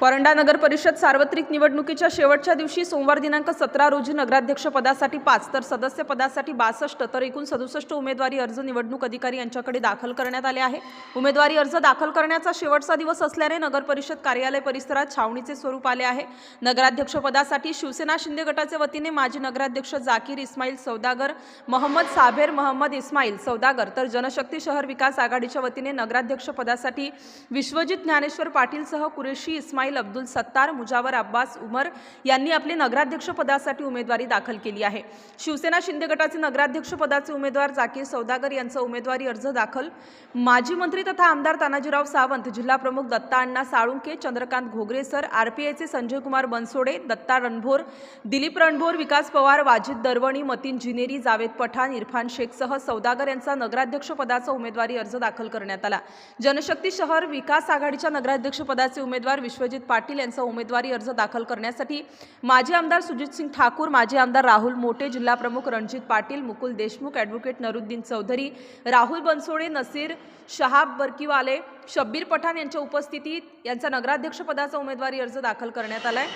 परंडा नगर परिषद सार्वत्रिक निवडणुकीच्या शेवटच्या दिवशी सोमवार दिनांक सतरा रोजी नगराध्यक्षपदासाठी पाच तर सदस्य पदासाठी बासष्ट तर एकूण सदुसष्ट उमेदवारी अर्ज निवडणूक अधिकारी यांच्याकडे दाखल करण्यात आले आहे. उमेदवारी अर्ज दाखल करण्याचा शेवटचा दिवस असल्याने नगर परिषद कार्यालय परिसरात छावणीचे स्वरूप आले आहे. नगराध्यक्षपदासाठी शिवसेना शिंदे गटाच्या वतीने माजी नगराध्यक्ष जाकीर इस्माईल सौदागर महम्मद साभेर महम्मद इस्माईल सौदागर तर जनशक्ती शहर विकास आघाडीच्या वतीने नगराध्यक्षपदासाठी विश्वजित ज्ञानेश्वर पाटीलसह कुरेशी इस्माईल अब्दुल सत्तार मुजावर अब्बास उमर यांनी आपली नगराध्यक्षपदासाठी उमेदवारी दाखल केली आहे. शिवसेना शिंदे गटाचे नगराध्यक्षपदाचे उमेदवार जाकीर सौदागर यांचा उमेदवारी अर्ज दाखल. माजी मंत्री तथा आमदार तानाजीराव सावंत जिल्हा प्रमुख दत्ता अण्णा साळुंके चंद्रकांत घोगरे सर आरपीआयचे संजय कुमार बनसोडे दत्ता रणभोर दिलीप रणभोर विकास पवार वाजिद दरवणी मतीन जिनेरी जावेद पठाण इरफान शेखसह सौदागर यांचा नगराध्यक्ष पदाचा उमेदवारी अर्ज दाखल करण्यात आला. जनशक्ती शहर विकास आघाडीच्या नगराध्यक्ष पदाचे उमेदवार विश्वजित पाटील यांचा उमेदवारी अर्ज दाखल करण्यासाठी माजी आमदार सुजितसिंग ठाकूर माजी आमदार राहुल मोटे जिल्हाप्रमुख रणजित पाटील मुकुल देशमुख ॲडव्होकेट नरुद्दीन चौधरी राहुल बनसोडे नसीर शहाब बर्कीवाले शब्बीर पठाण यांच्या उपस्थितीत यांचा नगराध्यक्षपदाचा उमेदवारी अर्ज दाखल करण्यात आलाय.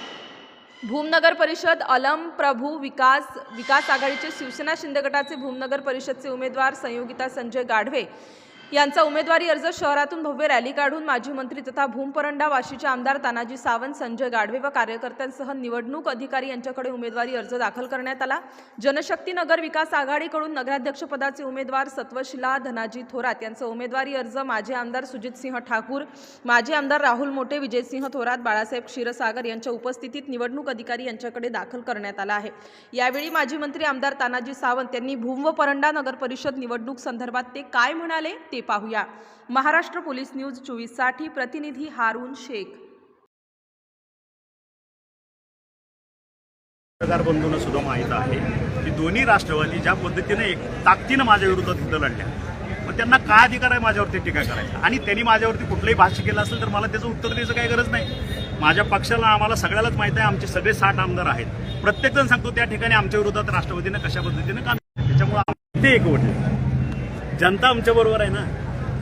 भूमनगर परिषद अलम प्रभू विकास विकास आघाडीचे शिवसेना शिंदे गटाचे भूमनगर परिषदचे उमेदवार संयोगिता संजय गाढवे यांचा उमेदवारी अर्ज शहरातून भव्य रॅली काढून माजी मंत्री तथा भूमपरंडा वाशीचे आमदार तानाजी सावंत संजय गाढवे व कार्यकर्त्यांसह निवडणूक अधिकारी यांच्याकडे उमेदवारी अर्ज दाखल करण्यात आला. जनशक्ती नगर विकास आघाडीकडून नगराध्यक्षपदाचे उमेदवार सत्वशिला धनाजी थोरात यांचा उमेदवारी अर्ज माजी आमदार सुजितसिंह ठाकूर माजी आमदार राहुल मोटे विजयसिंह थोरात बाळासाहेब क्षीरसागर यांच्या उपस्थितीत निवडणूक अधिकारी यांच्याकडे दाखल करण्यात आला आहे. यावेळी माजी मंत्री आमदार तानाजी सावंत यांनी भूम व परंडा नगर परिषद निवडणूक संदर्भात ते काय म्हणाले ते पाहूया. महाराष्ट्र पोलीस न्यूज चोवीससाठी प्रतिनिधी हारून शेख. पत्रकार बंधूंना सुद्धा माहीत आहे की दोन्ही राष्ट्रवादी ज्या पद्धतीने एक ताकदीनं माझ्या विरोधात युद्ध लढल्या मग त्यांना काय अधिकार आहे माझ्यावरती टीका करायचा आणि त्यांनी माझ्यावरती कुठलंही भाष्य केलं असेल तर मला त्याचं उत्तर द्यायचं काही गरज नाही. माझ्या पक्षाला आम्हाला सगळ्यालाच माहीत आहे आमचे सगळे साठ आमदार आहेत. प्रत्येकजण सांगतो त्या ठिकाणी आमच्या विरोधात राष्ट्रवादीनं कशा पद्धतीनं काम त्याच्यामुळे ते एकवट जनता आमच्या बरोबर आहे ना?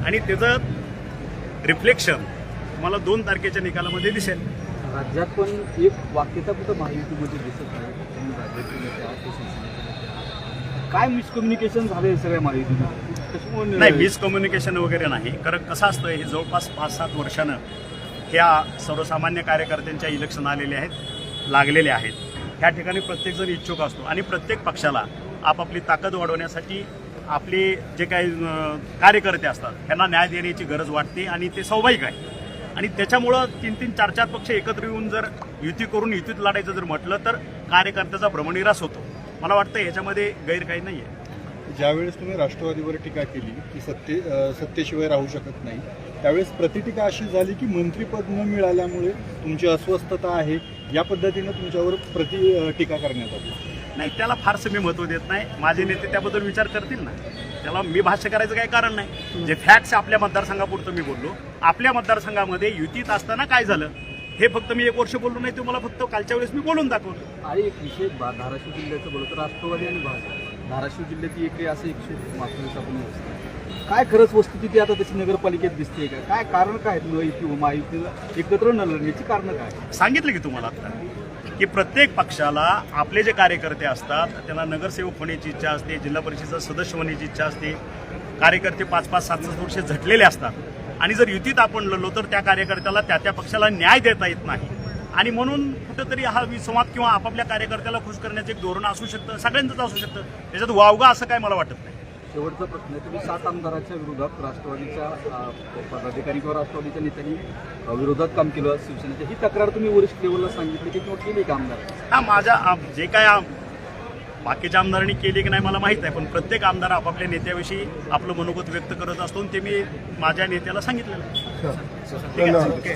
आणि त्याचं रिफ्लेक्शन तुम्हाला दोन तारखेच्या निकालामध्ये दिसेल. राज्यात पण एक वाक्यता कुठं महायुतीमध्ये दिसत नाही. काय मिसकम्युनिकेशन झालंय सगळ्या महायुतीमध्ये? नाही मिसकम्युनिकेशन वगैरे नाही. कारण कसं असतं हे जवळपास पाच सात वर्षानं ह्या सर्वसामान्य कार्यकर्त्यांच्या इलेक्शन आलेले आहेत लागलेले आहेत. ह्या ठिकाणी प्रत्येकजण इच्छुक असतो. आणि प्रत्येक पक्षाला आपापली ताकद वाढवण्यासाठी आपले जे काही कार्यकर्ते असतात त्यांना न्याय देण्याची गरज वाटते आणि ते स्वाभाविक आहे. आणि त्याच्यामुळं तीन तीन चार चार पक्ष एकत्र येऊन जर युती करून युतीत लढायचं जर म्हटलं तर कार्यकर्त्याचा भ्रमनिरास होतो. मला वाटतं याच्यामध्ये गैर काही नाही आहे ज्यावेळेस तुम्ही राष्ट्रवादीवर टीका केली की सत्ते सत्तेशिवाय राहू शकत नाही त्यावेळेस प्रतिटीका अशी झाली की मंत्रीपद न मिळाल्यामुळे तुमची अस्वस्थता आहे या पद्धतीनं तुमच्यावर प्रति टीका करण्यात आली. नाही त्याला फारसं मी महत्त्व देत नाही. माझे नेते त्याबद्दल विचार करतील ना. त्याला मी भाष्य करायचं काही कारण नाही. जे फॅक्ट्स आपल्या मतदारसंघापुरतं मी बोललो. आपल्या मतदारसंघामध्ये युतीत असताना काय झालं? हे फक्त मी एक वर्ष बोललो नाही तुम्हाला फक्त कालच्या वेळेस मी बोलून दाखवलं. आणि एक विषय बा- धाराशिव जिल्ह्याचं बोलतो राष्ट्रवादी आणि भाजप. धाराशिव जिल्ह्यात एकरी असं एकशे आपण व्यवस्था काय खरंच वस्तुस्थिती आता तशी नगरपालिकेत दिसते का? काय कारण काय आहे युती महायुतीला एकत्र न लढण्याची कारण काय? सांगितलं की तुम्हाला आता. की प्रत्येक पक्षाला आपले जे कार्यकर्ते असतात त्यांना नगरसेवक होण्याची इच्छा असते जिल्हा परिषदेचा सदस्य होण्याची इच्छा असते. कार्यकर्ते पाच पाच सात सात वर्ष झटलेले असतात. आणि जर युतीत आपण लढलो तर त्या कार्यकर्त्याला त्या त्या पक्षाला न्याय देता येत नाही. आणि म्हणून कुठंतरी हा विसंवाद किंवा आपापल्या कार्यकर्त्याला खुश करण्याचं एक धोरण असू शकतं सगळ्यांचंच असू शकतं. त्याच्यात वावगा असं काय मला वाटत नाही. शेवटचा प्रश्न आहे. तुम्ही सात आमदाराच्या विरोधात राष्ट्रवादीच्या पदाधिकारी किंवा राष्ट्रवादीच्या नेत्यांनी विरोधात काम केलं शिवसेनेच्या ही तक्रार तुम्ही वरिष्ठ लेवलला सांगितली. की किंवा केली का आमदार? हा माझ्या जे काय बाकीच्या आमदारांनी केली की नाही मला माहीत आहे पण प्रत्येक आमदार आपापल्या नेत्याविषयी आपलं मनोगत व्यक्त करत असतो आणि ते मी माझ्या नेत्याला सांगितलेलं आहे. ठीक आहे. ओके.